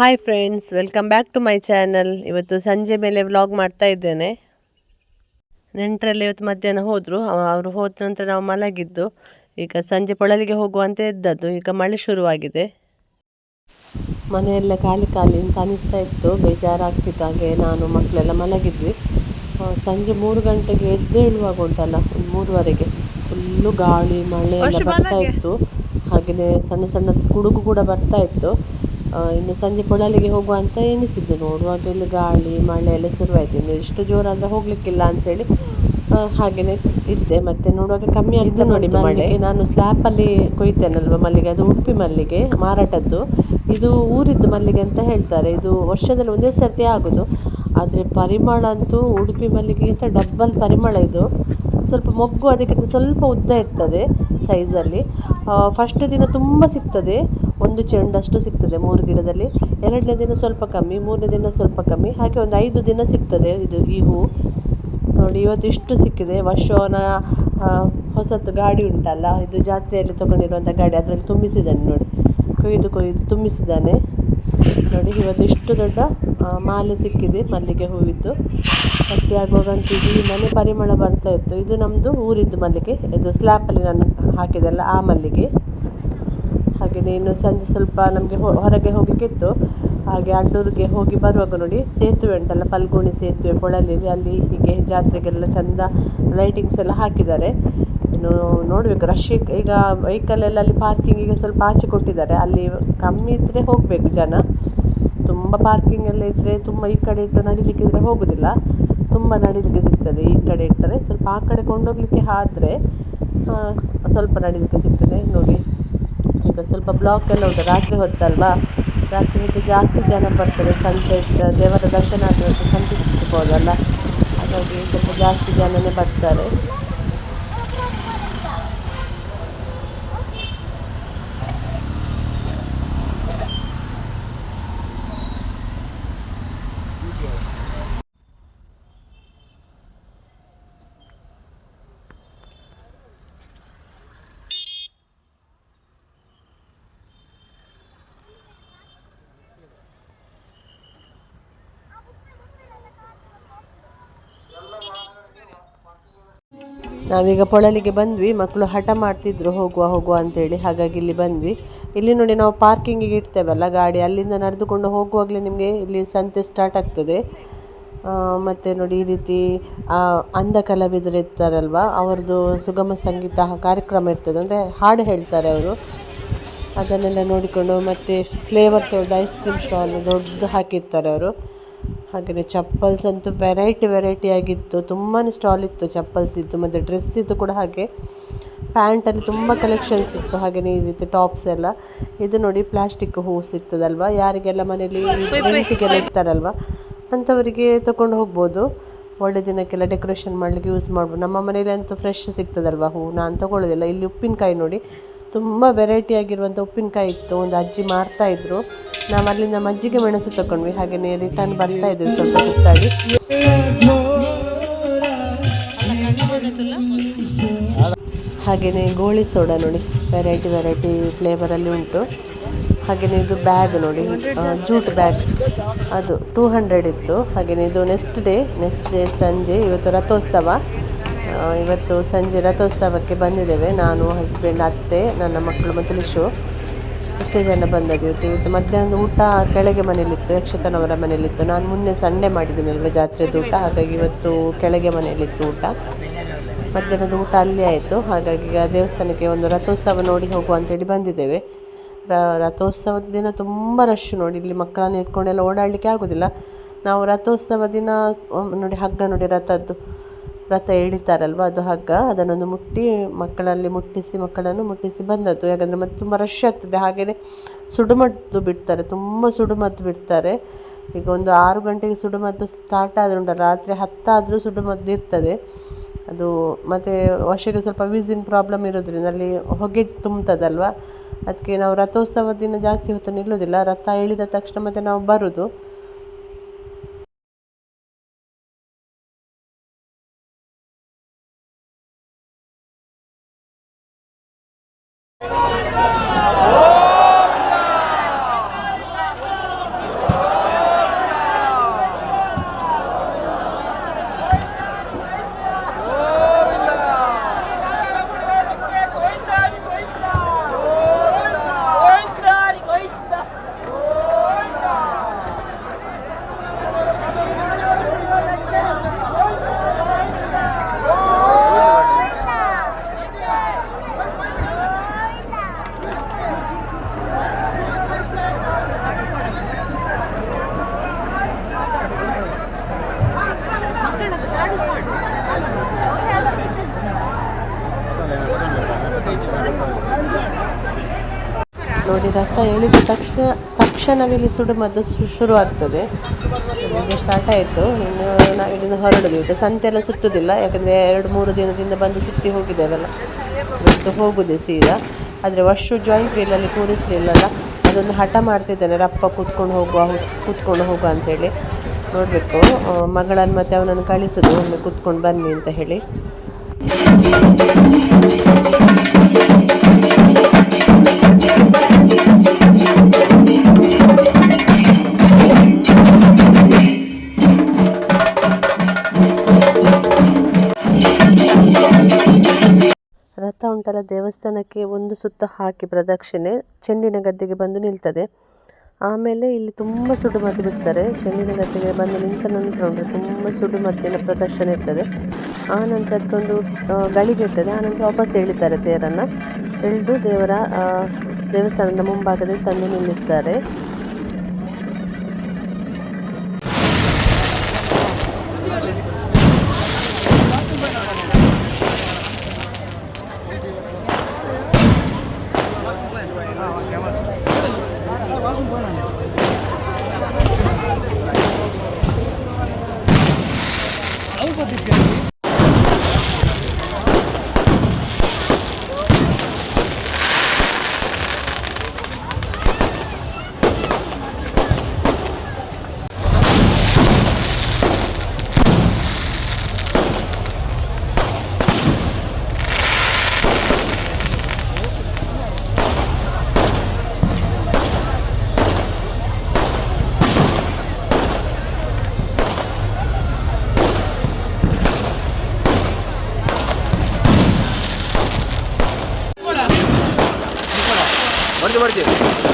Hi friends welcome back to my channel ಇವತ್ತು ಸಂಜೆ ಮೇಲೆ ವ್ಲಾಗ್ ಮಾಡ್ತಾ ಇದ್ದೇನೆ. ನೆಂಟರಲ್ಲಿ ಇವತ್ತು ಮಧ್ಯಾಹ್ನ ಹೋದರು. ಅವರು ಹೋದ ನಂತರ ನಾವು ಮಲಗಿದ್ದು. ಈಗ ಸಂಜೆ ಪೊಳಲಿಗೆ ಹೋಗುವಂತೆ ಇದ್ದದ್ದು. ಈಗ ಮಳೆ ಶುರುವಾಗಿದೆ. ಮನೆಯೆಲ್ಲ ಖಾಲಿ ಖಾಲಿ ಅಂತ ಅನಿಸ್ತಾ ಇತ್ತು. ಬೇಜಾರಾಗ್ತಿತ್ತು. ಹಾಗೆ ನಾನು ಮಕ್ಕಳೆಲ್ಲ ಮಲಗಿದ್ವಿ. ಸಂಜೆ ಮೂರು ಗಂಟೆಗೆ ಎದ್ದೇಳುವಾಗ ಉಂಟಲ್ಲ ಒಂದು ಮೂರುವರೆಗೆ. ಫುಲ್ಲು ಗಾಳಿ ಮಳೆ ಎಲ್ಲ ಬರ್ತಾ ಇತ್ತು. ಹಾಗೆಯೇ ಸಣ್ಣ ಸಣ್ಣ ಕುಡುಗು ಕೂಡ ಬರ್ತಾ ಇತ್ತು. ಇನ್ನು ಸಂಜೆ ಪೊಳಲಿಗೆ ಹೋಗುವ ಅಂತ ಎಣಿಸಿದ್ದು. ನೋಡುವಾಗ ಇಲ್ಲಿ ಗಾಳಿ ಮಳೆ ಎಲ್ಲ ಶುರುವಾಯಿತು. ಇನ್ನು ಇಷ್ಟು ಜೋರಾದರೆ ಹೋಗಲಿಕ್ಕಿಲ್ಲ ಅಂತೇಳಿ ಹಾಗೆಯೇ ಇದ್ದೆ. ಮತ್ತೆ ನೋಡುವಾಗ ಕಮ್ಮಿ ಆಗಿದ್ದು ನೋಡಿ ಮಲ್ಲಿಗೆ. ನಾನು ಸ್ಲ್ಯಾಪಲ್ಲಿ ಕೊಯ್ತೇನಲ್ವ ಮಲ್ಲಿಗೆ? ಅದು ಉಡುಪಿ ಮಲ್ಲಿಗೆ ಮಾರಾಟದ್ದು. ಇದು ಊರಿದ್ದು ಮಲ್ಲಿಗೆ ಅಂತ ಹೇಳ್ತಾರೆ. ಇದು ವರ್ಷದಲ್ಲಿ ಒಂದೇ ಸರ್ತಿ ಆಗೋದು. ಆದರೆ ಪರಿಮಳ ಅಂತೂ ಉಡುಪಿ ಮಲ್ಲಿಗೆಗಿಂತ ಡಬ್ಬಲ್ ಪರಿಮಳ ಇದು. ಸ್ವಲ್ಪ ಮೊಗ್ಗು ಅದಕ್ಕಿಂತ ಸ್ವಲ್ಪ ಉದ್ದ ಇರ್ತದೆ ಸೈಜಲ್ಲಿ. ಫಸ್ಟ್ ದಿನ ತುಂಬ ಸಿಗ್ತದೆ. ಒಂದು ಚೆಂಡಷ್ಟು ಸಿಗ್ತದೆ ಮೂರು ಗಿಡದಲ್ಲಿ. ಎರಡನೇ ದಿನ ಸ್ವಲ್ಪ ಕಮ್ಮಿ, ಮೂರನೇ ದಿನ ಸ್ವಲ್ಪ ಕಮ್ಮಿ. ಹಾಗೆ ಒಂದು ಐದು ದಿನ ಸಿಗ್ತದೆ ಇದು ಈ ಹೂವು ನೋಡಿ, ಇವತ್ತು ಇಷ್ಟು ಸಿಕ್ಕಿದೆ. ವರ್ಷವನ ಹೊಸತು ಗಾಡಿ ಉಂಟಲ್ಲ, ಇದು ಜಾತ್ರೆಯಲ್ಲಿ ತಗೊಂಡಿರುವಂಥ ಗಾಡಿ, ಅದರಲ್ಲಿ ತುಂಬಿಸಿದ್ದಾನೆ ನೋಡಿ. ಕೊಯ್ದು ಕೊಯ್ದು ತುಂಬಿಸಿದ್ದಾನೆ. ನೋಡಿ, ಇವತ್ತು ಇಷ್ಟು ದೊಡ್ಡ ಮಾಲೆ ಸಿಕ್ಕಿದೆ ಮಲ್ಲಿಗೆ ಹೂವಿದ್ದು. ಪತ್ತೆ ಆಗುವಾಗಂತೂ ಮನೆ ಪರಿಮಳ ಬರ್ತಾ ಇತ್ತು. ಇದು ನಮ್ಮದು ಊರಿದ್ದು ಮಲ್ಲಿಗೆ. ಇದು ಸ್ಲ್ಯಾಪಲ್ಲಿ ನಾನು ಹಾಕಿದೆಲ್ಲ ಆ ಮಲ್ಲಿಗೆ. ಹಾಗೆಯೇ ಇನ್ನು ಸಂಜೆ ಸ್ವಲ್ಪ ನಮಗೆ ಹೊರಗೆ ಹೋಗಲಿಕ್ಕಿತ್ತು. ಹಾಗೆ ಅಡ್ಡೂರಿಗೆ ಹೋಗಿ ಬರುವಾಗ ನೋಡಿ ಸೇತುವೆ ಉಂಟಲ್ಲ, ಪಲ್ಗುಣಿ ಸೇತುವೆ ಪೊಳಲಿ ಅಲ್ಲಿ ಹೀಗೆ ಜಾತ್ರೆಗೆಲ್ಲ ಚಂದ ಲೈಟಿಂಗ್ಸ್ ಎಲ್ಲ ಹಾಕಿದ್ದಾರೆ. ಇನ್ನು ನೋಡಬೇಕು ರಶ್ ಈಗ ವೆಹಿಕಲ್ ಎಲ್ಲ ಅಲ್ಲಿ ಪಾರ್ಕಿಂಗಿಗೆ ಸ್ವಲ್ಪ ಆಚೆ ಕೊಟ್ಟಿದ್ದಾರೆ. ಅಲ್ಲಿ ಕಮ್ಮಿ ಇದ್ದರೆ ಹೋಗಬೇಕು ಜನ. ತುಂಬ ಪಾರ್ಕಿಂಗ್ ಎಲ್ಲ ಇದ್ದರೆ ತುಂಬ ಈ ಕಡೆ ಇಟ್ಟು ನಡಿಲಿಕ್ಕಿದ್ರೆ ಹೋಗೋದಿಲ್ಲ. ತುಂಬ ನಡಿಲಿಕ್ಕೆ ಸಿಗ್ತದೆ, ಈ ಕಡೆ ಇಟ್ಟರೆ ಸ್ವಲ್ಪ ಆ ಕಡೆ ಕೊಂಡೋಗಲಿಕ್ಕೆ ಆದರೆ ಸ್ವಲ್ಪ ನಡಿಲಿಕ್ಕೆ ಸಿಗ್ತದೆ. ನೋಡಿ. ಈಗ ಸ್ವಲ್ಪ ಬ್ಲಾಕ್ ಎಲ್ಲ ಉಂಟು. ರಾತ್ರಿ ಹೊತ್ತಲ್ವಾ? ರಾತ್ರಿ ಹೊತ್ತು ಜಾಸ್ತಿ ಜನ ಬರ್ತಾರೆ, ಸಂತೆ ದೇವರ ದರ್ಶನ ಆದ ಸಂತೆ ಸಿಕ್ಕಿಬೋದಲ್ಲ ಹಾಗಾಗಿ ಸ್ವಲ್ಪ ಜಾಸ್ತಿ ಜನನೇ ಬರ್ತಾರೆ. ನಾವೀಗ ಪೊಳಲಿಗೆ ಬಂದ್ವಿ, ಮಕ್ಕಳು ಹಠ ಮಾಡ್ತಿದ್ರು, ಹೋಗುವ ಹೋಗುವ ಅಂತೇಳಿ. ಹಾಗಾಗಿ ಇಲ್ಲಿ ಬಂದ್ವಿ. ಇಲ್ಲಿ ನೋಡಿ ನಾವು ಪಾರ್ಕಿಂಗಿಗೆ ಇಡ್ತೇವಲ್ಲ, ಗಾಡಿ ಅಲ್ಲಿಂದ ನಡೆದುಕೊಂಡು ಹೋಗುವಾಗಲೇ ನಿಮಗೆ ಇಲ್ಲಿ ಸಂತೆ ಸ್ಟಾರ್ಟ್ ಆಗ್ತದೆ. ಮತ್ತು ನೋಡಿ ಈ ರೀತಿ ಅಂಧ ಕಲಾವಿದರು ಇರ್ತಾರಲ್ವ ಅವ್ರದ್ದು ಸುಗಮ ಸಂಗೀತ ಕಾರ್ಯಕ್ರಮ ಇರ್ತದೆ. ಅಂದರೆ ಹಾಡು ಹೇಳ್ತಾರೆ ಅವರು. ಅದನ್ನೆಲ್ಲ ನೋಡಿಕೊಂಡು ಮತ್ತು ಫ್ಲೇವರ್ಸ್ ಅವ್ರದ್ದು ಐಸ್ ಕ್ರೀಮ್ ಸ್ಟಾಲ್ ದೊಡ್ಡದು ಹಾಕಿರ್ತಾರೆ ಅವರು. ಹಾಗೆಯೇ ಚಪ್ಪಲ್ಸ್ ಅಂತೂ ವೆರೈಟಿ ವೆರೈಟಿ ಆಗಿತ್ತು. ತುಂಬಾ ಸ್ಟಾಲ್ ಇತ್ತು ಚಪ್ಪಲ್ಸ್ ಇತ್ತು ಮತ್ತು ಡ್ರೆಸ್ ಇತ್ತು ಕೂಡ ಹಾಗೆ. ಪ್ಯಾಂಟಲ್ಲಿ ತುಂಬ ಕಲೆಕ್ಷನ್ಸ್ ಇತ್ತು ಹಾಗೆಯೇ ಈ ರೀತಿ ಟಾಪ್ಸ್ ಎಲ್ಲ. ಇದು ನೋಡಿ ಪ್ಲಾಸ್ಟಿಕ್ ಹೂ ಸಿಗ್ತದಲ್ವ? ಯಾರಿಗೆಲ್ಲ ಮನೇಲಿ ರೆಂಟಿಗೆಲ್ಲ ಇರ್ತಾರಲ್ವ ಅಂಥವರಿಗೆ ತೊಗೊಂಡು ಹೋಗ್ಬೋದು. ಒಳ್ಳೆ ದಿನಕ್ಕೆಲ್ಲ ಡೆಕೋರೇಷನ್ ಮಾಡಲಿಕ್ಕೆ ಯೂಸ್ ಮಾಡ್ಬೋದು. ನಮ್ಮ ಮನೇಲಿ ಅಂತೂ ಫ್ರೆಶ್ ಸಿಗ್ತದಲ್ವ ಹೂ ನಾನು ತೊಗೊಳ್ಳೋದಿಲ್ಲ. ಇಲ್ಲಿ ಉಪ್ಪಿನಕಾಯಿ ನೋಡಿ. ತುಂಬ ವೆರೈಟಿ ಆಗಿರುವಂಥ ಉಪ್ಪಿನಕಾಯಿ ಇತ್ತು. ಒಂದು ಅಜ್ಜಿ ಮಾಡ್ತಾ ಇದ್ರು. ನಾವು ಅಲ್ಲಿಂದ ಮಜ್ಜಿಗೆ ಮೆಣಸು ತಗೊಂಡ್ವಿ ಹಾಗೆಯೇ ರಿಟರ್ನ್ ಬರ್ತಾ ಇದ್ವಿ ಸ್ವಲ್ಪ ಸುತ್ತಾಡಿ ಹಾಗೆಯೇ ಗೋಳಿ ಸೋಡಾ ನೋಡಿ. ವೆರೈಟಿ ವೆರೈಟಿ ಫ್ಲೇವರಲ್ಲಿ ಉಂಟು. ಹಾಗೆಯೇ ಇದು ಬ್ಯಾಗ್ ನೋಡಿ. ಜೂಟ್ ಬ್ಯಾಗ್ ಅದು ಟೂ ಹಂಡ್ರೆಡ್ ಇತ್ತು. ಹಾಗೆಯೇ ಇದು ನೆಕ್ಸ್ಟ್ ಡೇ ನೆಕ್ಸ್ಟ್ ಡೇ ಸಂಜೆ, ಇವತ್ತು ರಥೋತ್ಸವ. ಇವತ್ತು ಸಂಜೆ ರಥೋತ್ಸವಕ್ಕೆ ಬಂದಿದ್ದೇವೆ. ನಾನು ಹಸ್ಬೆಂಡ್ ಅತ್ತೆ, ನನ್ನ ಮಕ್ಕಳು ಮತ್ತು ಲಿಶು ಇಷ್ಟೇ ಜನ ಬಂದದ್ದು ಇವತ್ತು. ಇವತ್ತು ಮಧ್ಯಾಹ್ನದ ಊಟ ಕೆಳಗೆ ಮನೆಯಲ್ಲಿತ್ತು, ಯಕ್ಷತನವರ ಮನೇಲಿತ್ತು ನಾನು ಮೊನ್ನೆ ಸಂಡೆ ಮಾಡಿದ್ದೀನಲ್ವ ಜಾತ್ರೆದು ಊಟ, ಹಾಗಾಗಿ ಇವತ್ತು ಕೆಳಗೆ ಮನೆಯಲ್ಲಿತ್ತು ಊಟ. ಮಧ್ಯಾಹ್ನದ ಊಟ ಅಲ್ಲಿ ಆಯಿತು. ಹಾಗಾಗಿ ದೇವಸ್ಥಾನಕ್ಕೆ ಒಂದು ರಥೋತ್ಸವ ನೋಡಿ ಹೋಗುವ ಅಂತೇಳಿ ಬಂದಿದ್ದೇವೆ. ರ- ರಥೋತ್ಸವದ ದಿನ ತುಂಬ ರಶ್ ನೋಡಿ, ಇಲ್ಲಿ ಮಕ್ಕಳನ್ನು ಇಟ್ಕೊಂಡೆಲ್ಲ ಓಡಾಡಲಿಕ್ಕೆ ಆಗೋದಿಲ್ಲ. ನಾವು ರಥೋತ್ಸವ ದಿನ ನೋಡಿ ಹಗ್ಗ ನೋಡಿ ರಥದ್ದು. ರಥ ಎಳಿತಾರಲ್ವ ಅದು ಹಗ್ಗ. ಅದನ್ನೊಂದು ಮುಟ್ಟಿ ಮಕ್ಕಳಲ್ಲಿ ಮುಟ್ಟಿಸಿ ಮಕ್ಕಳನ್ನು ಮುಟ್ಟಿಸಿ ಬಂದದ್ದು. ಯಾಕಂದರೆ ಮತ್ತೆ ತುಂಬ ರಶ್ ಆಗ್ತದೆ. ಹಾಗೆಯೇ ಸುಡುಮದ್ದು ಬಿಡ್ತಾರೆ. ತುಂಬ ಸುಡುಮದ್ದು ಬಿಡ್ತಾರೆ. ಈಗ ಒಂದು ಆರು ಗಂಟೆಗೆ ಸುಡುಮದ್ದು ಸ್ಟಾರ್ಟ್ ಆದರೂ ಉಂಟು ರಾತ್ರಿ ಹತ್ತಾದರೂ ಸುಡುಮದ್ದು ಇರ್ತದೆ. ಅದು ಮತ್ತು ವರ್ಷಕ್ಕೆ ಸ್ವಲ್ಪ ವಿಸಿನ್ ಪ್ರಾಬ್ಲಮ್ ಇರೋದ್ರಿಂದ ಅಲ್ಲಿ ಹೊಗೆ ತುಂಬ್ತದಲ್ವ? ಅದಕ್ಕೆ ನಾವು ರಥೋತ್ಸವ ದಿನ ಜಾಸ್ತಿ ಹೊತ್ತು ನಿಲ್ಲೋದಿಲ್ಲ. ರಥ ಇಳಿದ ತಕ್ಷಣ ಮತ್ತೆ ನಾವು ಬರೋದು. ನೋಡಿ ರಥ ಹೇಳಿದ ತಕ್ಷಣ ತಕ್ಷಣವಿಲ್ಲಿ ಶು ಶುರು ಆಗ್ತದೆ ಸ್ಟಾರ್ಟ್ ಆಯಿತು. ಇನ್ನು ನಾವು ಇಲ್ಲಿಂದ ಹೊರಡೋದು ಸಂತೆ ಎಲ್ಲ ಸುತ್ತುದಿಲ್ಲ. ಯಾಕಂದರೆ ಎರಡು, ಮೂರು ದಿನದಿಂದ ಬಂದು ಸುತ್ತಿ ಹೋಗಿದ್ದೇವಲ್ಲ. ಇವತ್ತು ಹೋಗುದೆ ಸೀದಾ. ಆದರೆ ವರ್ಷ ಜಾಯಿಂಟ್ ವೀಲಲ್ಲಿ ಕೂರಿಸ್ಲಿಲ್ಲಲ್ಲ. ಅದೊಂದು ಹಠ ಮಾಡ್ತಿದ್ದಾನೆ. ರಪ್ಪ, ಕೂತ್ಕೊಂಡು ಹೋಗುವ ಕೂತ್ಕೊಂಡು ಹೋಗುವ ಅಂತೇಳಿ ನೋಡಬೇಕು. ಮಗಳನ್ನು ಮತ್ತೆ ಅವನನ್ನು ಕಳಿಸೋದು. ಒಮ್ಮೆ ಕೂತ್ಕೊಂಡು ಬನ್ನಿ ಅಂತ ಹೇಳಿ. ರಥ ಉಂಟಲ್ಲ, ದೇವಸ್ಥಾನಕ್ಕೆ ಒಂದು ಸುತ್ತ ಹಾಕಿ ಪ್ರದಕ್ಷಿಣೆ, ಚೆಂಡಿನ ಗದ್ದೆಗೆ ಬಂದು ನಿಲ್ತದೆ. ಆಮೇಲೆ ಇಲ್ಲಿ ತುಂಬ ಸುಡುಮದ್ದು ಬಿಡ್ತಾರೆ. ಚೆಂಡಿನ ಗದ್ದೆಗೆ ಬಂದು ನಿಂತ ನಂತರ ಉಂಟು, ತುಂಬ ಸುಡುಮದ್ದಿನ ಪ್ರದರ್ಶನ ಇರ್ತದೆ. ಆ ನಂತರ ಅದಕ್ಕೊಂದು ಗಳಿಗೆ ಇರ್ತದೆ. ಆ ನಂತರ ವಾಪಸ್ ಎಳಿತಾರೆ ತೇರನ್ನು. ಎಳೆದು ದೇವರ ದೇವಸ್ಥಾನದ ಮುಂಭಾಗದಲ್ಲಿ ತಂದು ನಿಲ್ಲಿಸ್ತಾರೆ. れてバてる。